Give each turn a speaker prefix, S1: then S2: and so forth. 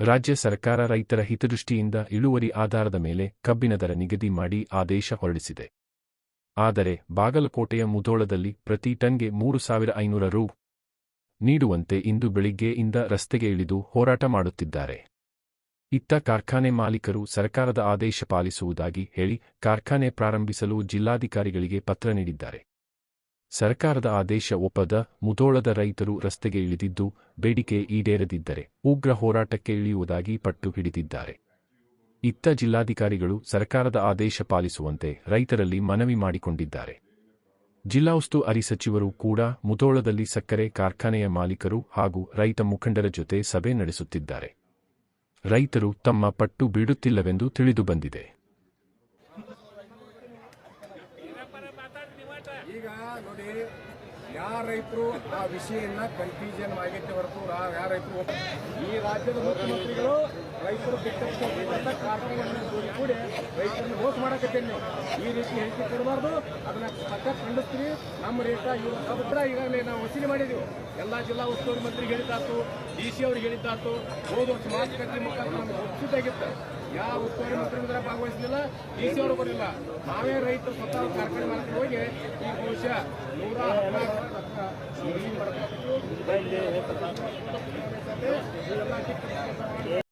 S1: ರಾಜ್ಯ ಸರ್ಕಾರ ರೈತರ ಹಿತದೃಷ್ಟಿಯಿಂದ ಇಳುವರಿ ಆಧಾರದ ಮೇಲೆ ಕಬ್ಬಿನ ದರ ನಿಗದಿ ಮಾಡಿ ಆದೇಶ ಹೊರಡಿಸಿದೆ. ಆದರೆ ಬಾಗಲಕೋಟೆಯ ಮುಧೋಳದಲ್ಲಿ ಪ್ರತಿ ಟನ್ಗೆ ಮೂರು ಸಾವಿರ ಐನೂರ ರೂ. ನೀಡುವಂತೆ ಇಂದು ಬೆಳಿಗ್ಗೆಯಿಂದ ರಸ್ತೆಗೆ ಇಳಿದು ಹೋರಾಟ ಮಾಡುತ್ತಿದ್ದಾರೆ. ಇತ್ತ ಕಾರ್ಖಾನೆ ಮಾಲೀಕರು ಸರ್ಕಾರದ ಆದೇಶ ಪಾಲಿಸುವುದಾಗಿ ಹೇಳಿ ಕಾರ್ಖಾನೆ ಪ್ರಾರಂಭಿಸಲು ಜಿಲ್ಲಾಧಿಕಾರಿಗಳಿಗೆ ಪತ್ರ ನೀಡಿದ್ದಾರೆ. ಸರ್ಕಾರದ ಆದೇಶ ಒಪ್ಪದ ಮುಧೋಳದ ರೈತರು ರಸ್ತೆಗೆ ಇಳಿದಿದ್ದು ಬೇಡಿಕೆ ಈಡೇರದಿದ್ದರೆ ಉಗ್ರ ಹೋರಾಟಕ್ಕೆ ಇಳಿಯುವುದಾಗಿ ಪಟ್ಟು ಹಿಡಿದಿದ್ದಾರೆ. ಇತ್ತ ಜಿಲ್ಲಾಧಿಕಾರಿಗಳು ಸರ್ಕಾರದ ಆದೇಶ ಪಾಲಿಸುವಂತೆ ರೈತರಲ್ಲಿ ಮನವಿ ಮಾಡಿಕೊಂಡಿದ್ದಾರೆ. ಜಿಲ್ಲಾ ಉಸ್ತುವಾರಿ ಸಚಿವರು ಕೂಡ ಮುಧೋಳದಲ್ಲಿ ಸಕ್ಕರೆ ಕಾರ್ಖಾನೆಯ ಮಾಲೀಕರು ಹಾಗೂ ರೈತ ಮುಖಂಡರ ಜೊತೆ ಸಭೆ ನಡೆಸುತ್ತಿದ್ದಾರೆ. ರೈತರು ತಮ್ಮ ಪಟ್ಟು ಬೀಡುತ್ತಿಲ್ಲವೆಂದು ತಿಳಿದುಬಂದಿದೆ
S2: ಈಗ ನೋಡಿ, ಯಾವ ರೈತರು ಆ ವಿಷಯನ್ನ ಕನ್ಫ್ಯೂಷನ್ ಆಗೈತೆ ಹೊರತು ಯಾವ ರೈತರು ಈ ರಾಜ್ಯದ ಮುಖ್ಯಮಂತ್ರಿಗಳು ರೈತರು ಕೆಟ್ಟ ಕಾರ್ಖಾನೆಗಳನ್ನು ಕೂಡಿ ರೈತರನ್ನ ಮೋಸ ಮಾಡಕತ್ತೇನೆ ನೀವು. ಈ ರೀತಿ ಹೇಳಿಕೆ ಕೊಡಬಾರ್ದು. ಅದನ್ನ ಪಕ್ಕ ಖಂಡಿಸ್ತೀವಿ. ನಮ್ಮ ರೇಟ ಇವರು ಕಬ್ಬಿದ್ರ ಈಗಾಗಲೇ ನಾವು ವಸೂಲಿ ಮಾಡಿದೀವಿ. ಎಲ್ಲ ಜಿಲ್ಲಾ ಉಸ್ತುವಾರಿ ಮಂತ್ರಿಗೆ ಹೇಳಿದ್ದಾತು, ಡಿ ಸಿ ಅವ್ರಿಗೆ ಹೇಳಿದ್ದಾತು. ಹೋದ ವರ್ಷ ಮಾತುಕತೆ ಮುಖಾಂತರ ನಮ್ಗೆ ಒಪ್ಪಿದ್ದಾಗಿತ್ತು ಯಾವ ಉಸ್ತುವಾರಿ ಮಂತ್ರಿಗಳ ಭಾಗವಹಿಸಲಿಲ್ಲ ಡಿ ಸಿ ಅವರು ಬರಲಿಲ್ಲ. ನಾವೇ ರೈತರು ಸ್ವತಃ ಕಾರ್ಖಾನೆ ಮಾಲೀಕರು ಹೋಗಿ ಈ ಬಹುಶಃ ನೂರ ಹದಿನಾಲ್ಕು